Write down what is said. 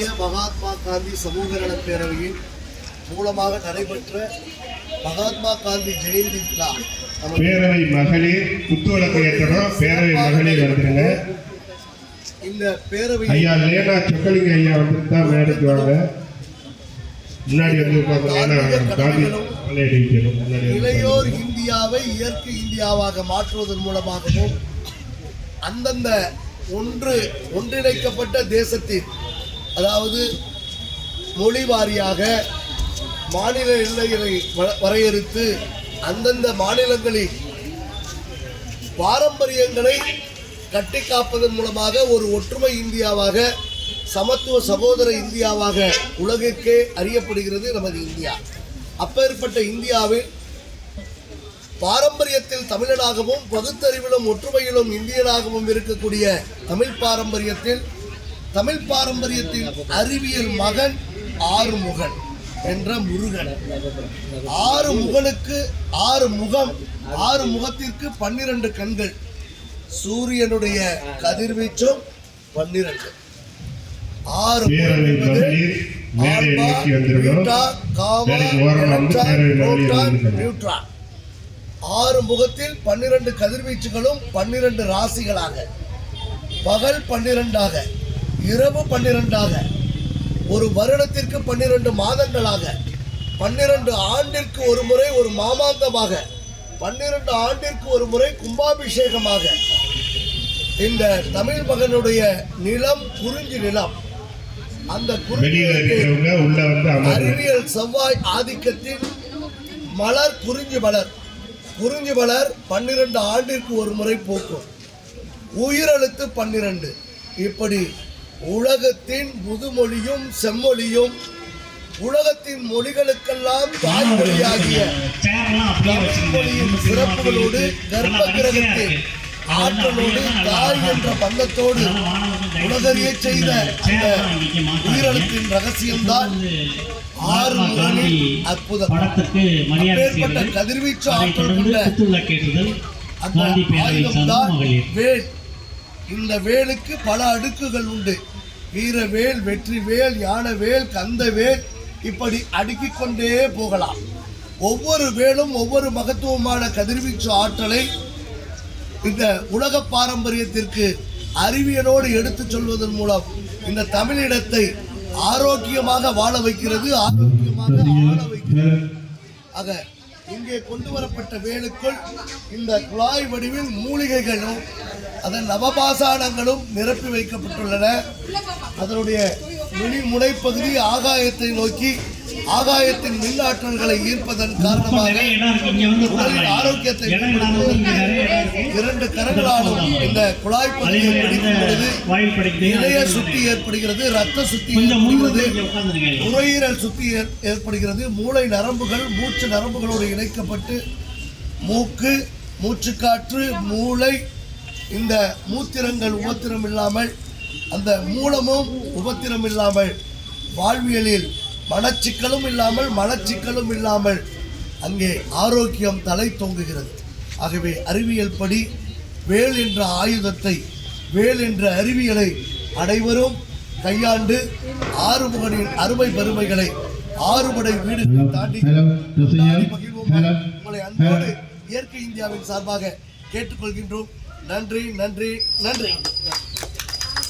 இந்திய மகாத்மா காந்தி சமூக நலப் பேரவையின் மூலமாக நடைபெற்ற மகாத்மா காந்தி ஜெயந்தி விழா பேரவை மகளிர் குத்துவிளக்கு ஏற்றணும் பேரவை மகளிர் வந்துருங்க இந்த பேரவை ஐயா லேனா சொக்கலிங்க ஐயா வந்துருந்தா மேடைக்கு வாங்க. முன்னாடி வந்து காந்தி இளையோர் இந்தியாவை இயற்கை இந்தியாவாக மாற்றுவதன் மூலமாகவும் அந்தந்த ஒன்று ஒன்றிணைக்கப்பட்ட தேசத்தின் அதாவது மொழி வாரியாக மாநில எல்லைகளை வ- வரையறுத்து அந்தந்த மாநிலங்களில் பாரம்பரியங்களை கட்டி காப்பதன் மூலமாக ஒரு ஒற்றுமை இந்தியாவாக சமத்துவ சகோதர இந்தியாவாக உலகிற்கே அறியப்படுகிறது நமது இந்தியா. அப்பேற்பட்ட இந்தியாவில் பாரம்பரியத்தில் தமிழனாகவும் பகுத்தறிவிலும் ஒற்றுமையிலும் இந்தியனாகவும் இருக்கக்கூடிய தமிழ் பாரம்பரியத்தில் தமிழ் பாரம்பரியத்தின் அறிவியல் மகன் ஆறுமுகன் என்ற முருகன். ஆறு முகனுக்கு ஆறு முகம் ஆறு முகத்திற்கு பன்னிரண்டு கண்கள். சூரியனுடைய கதிர்வீச்சும் பன்னிரண்டு. ஆறு. ஆறு முகத்தில் பன்னிரண்டு கதிர்வீச்சுகளும் பன்னிரண்டு ராசிகளாக. பகல் பன்னிரண்டாக. இரவு பன்னிரண்டாக ஒரு வருடத்திற்கு பன்னிரண்டு மாதங்களாக பன்னிரண்டு ஆண்டிற்கு ஒரு முறை ஒரு மாமாங்கமாக பன்னிரண்டு ஆண்டிற்கு ஒரு முறை கும்பாபிஷேகமாக இந்த தமிழ் மகனுடைய நிலம் குறிஞ்சி நிலம் அந்த அறிவியல் செவ்வாய் ஆதிக்கத்தில் மலர் குறிஞ்சி மலர். குறிஞ்சி மலர் பன்னிரண்டு ஆண்டிற்கு ஒரு முறை பூக்கும். உயிரெழுத்து பன்னிரண்டு. இப்படி உலகத்தின் முதுமொழியும் செம்மொழியும் உலகத்தின் மொழிகளுக்கெல்லாம் தாய்மொழியாகிய தமிழ் மொழியின் சிறப்புகளோடு கர்ப்ப கிரகத்தின் ஆற்றலோடு தாய் என்ற பந்தத்தோடு உலகறிய செய்த அந்த உயிரெழுத்தின் ரகசியம்தான் ஆறு அற்புதம். அப்பேற்பட்ட கதிர்வீச்சு ஆற்றல் கொண்ட அந்த ஆயுதம்தான் வேல் இந்த வேலுக்கு பல அடுக்குகள் உண்டு. வீரவேல் வெற்றி வேல் யானை வேல் கந்த வேல் இப்படி அடுக்கிக் கொண்டே போகலாம். ஒவ்வொரு வேலும் ஒவ்வொரு மகத்துவமான கதிர்வீச்சு ஆற்றலை இந்த உலக பாரம்பரியத்திற்கு அறிவியலோடு எடுத்துச் சொல்வதன் மூலம் இந்த தமிழிடத்தை ஆரோக்கியமாக வாழ வைக்கிறது ஆரோக்கியமாக ஆள வைக்கிறது. ஆக இங்கே கொண்டு வரப்பட்ட வேலுக்குள் இந்த குழாய் வடிவில் மூலிகைகளும் அதன் நவபாசானங்களும் நிரப்பி வைக்கப்பட்டுள்ளன. அதனுடைய நுனி முனைப்பகுதி ஆகாயத்தை நோக்கி ஆகாயத்தின் மின்னாற்றல்களை ஈர்ப்பதன் காரணமாக நிறைய உடலின். ஆரோக்கியத்தை நிறைய இரண்டு கரங்களாலும் இந்த குழாய் பகுதியை பிடிக்கும் பொழுது இதய சுத்தி ஏற்படுகிறது. ரத்த சுத்தி ஏற்படுகிறது. நுரையீரல் சுத்தி ஏற்- ஏற்படுகிறது. மூளை நரம்புகள் மூச்சு நரம்புகளோடு இணைக்கப்பட்டு மூக்கு மூச்சுக்காற்று மூளை இந்த மூத்திரங்கள் உபத்திரம் இல்லாமல் அந்த மூலமும் உபத்திரம் இல்லாமல் வாழ்வியலில் மனச்சிக்கலும் இல்லாமல் மனச்சிக்கலும் இல்லாமல் அங்கே ஆரோக்கியம் தலை தொங்குகிறது. ஆகவே அறிவியல் படி வேல் என்ற ஆயுதத்தை வேல் என்ற அறிவியலை அனைவரும் கையாண்டு ஆறுமுகனின் அருமை பெருமைகளை ஆறுபடை வீடுகளை தாண்டி மகிழ்வோம். உங்களை அன்போடு இயற்கை இந்தியாவின் சார்பாக கேட்டுக்கொள்கின்றோம். நன்றி நன்றி நன்றி.